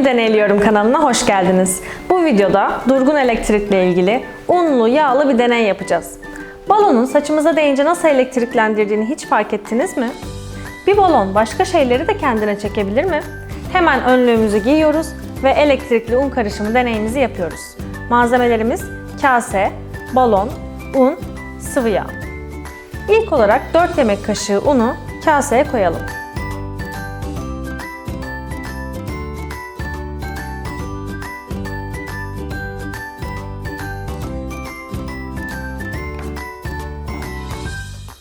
Mi Deneyliyorum kanalına hoş geldiniz. Bu videoda durgun elektrikle ilgili unlu, yağlı bir deney yapacağız. Balonun saçımıza değince nasıl elektriklendirdiğini hiç fark ettiniz mi? Bir balon başka şeyleri de kendine çekebilir mi? Hemen önlüğümüzü giyiyoruz ve elektrikli un karışımı deneyimizi yapıyoruz. Malzemelerimiz kase, balon, un, sıvı yağ. İlk olarak 4 yemek kaşığı unu kaseye koyalım.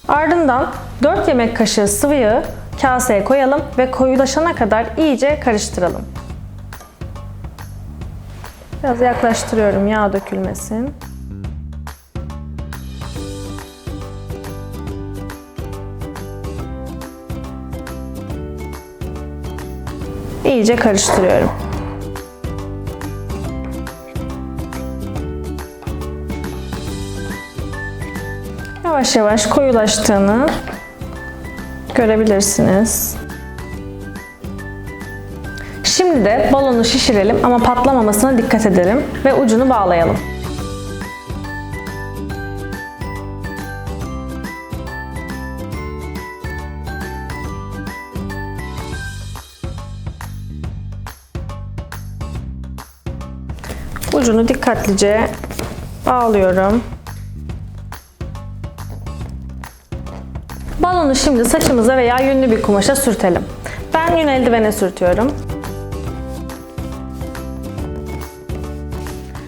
Ardından 4 yemek kaşığı sıvı yağı kaseye koyalım ve koyulaşana kadar iyice karıştıralım. Biraz yaklaştırıyorum yağ dökülmesin. İyice karıştırıyorum. Yavaş yavaş koyulaştığını görebilirsiniz. Şimdi de balonu şişirelim ama patlamamasına dikkat edelim ve ucunu bağlayalım. Ucunu dikkatlice bağlıyorum. Balonu şimdi saçımıza veya yünlü bir kumaşa sürtelim. Ben yün eldivene sürtüyorum.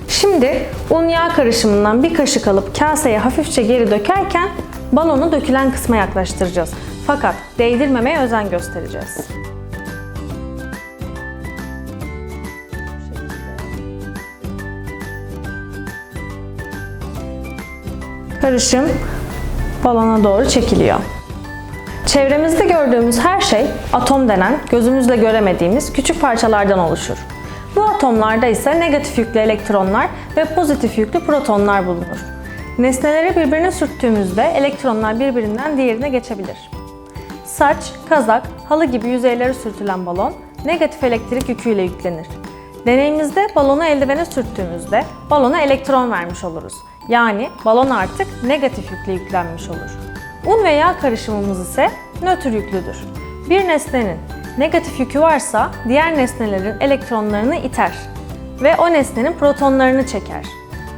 Şimdi un yağ karışımından bir kaşık alıp kaseye hafifçe geri dökerken balonu dökülen kısma yaklaştıracağız. Fakat değdirmemeye özen göstereceğiz. Karışım balona doğru çekiliyor. Çevremizde gördüğümüz her şey atom denen gözümüzle göremediğimiz küçük parçalardan oluşur. Bu atomlarda ise negatif yüklü elektronlar ve pozitif yüklü protonlar bulunur. Nesneleri birbirine sürttüğümüzde elektronlar birbirinden diğerine geçebilir. Saç, kazak, halı gibi yüzeylere sürtülen balon negatif elektrik yüküyle yüklenir. Deneyimizde balonu eldivene sürttüğümüzde balona elektron vermiş oluruz. Yani balon artık negatif yükle yüklenmiş olur. Un ve yağ karışımımız ise nötr yüklüdür. Bir nesnenin negatif yükü varsa diğer nesnelerin elektronlarını iter ve o nesnenin protonlarını çeker.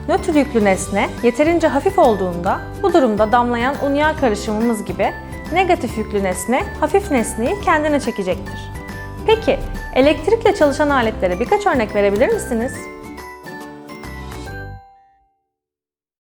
Nötr yüklü nesne yeterince hafif olduğunda bu durumda damlayan un yağ karışımımız gibi negatif yüklü nesne hafif nesneyi kendine çekecektir. Peki elektrikle çalışan aletlere birkaç örnek verebilir misiniz?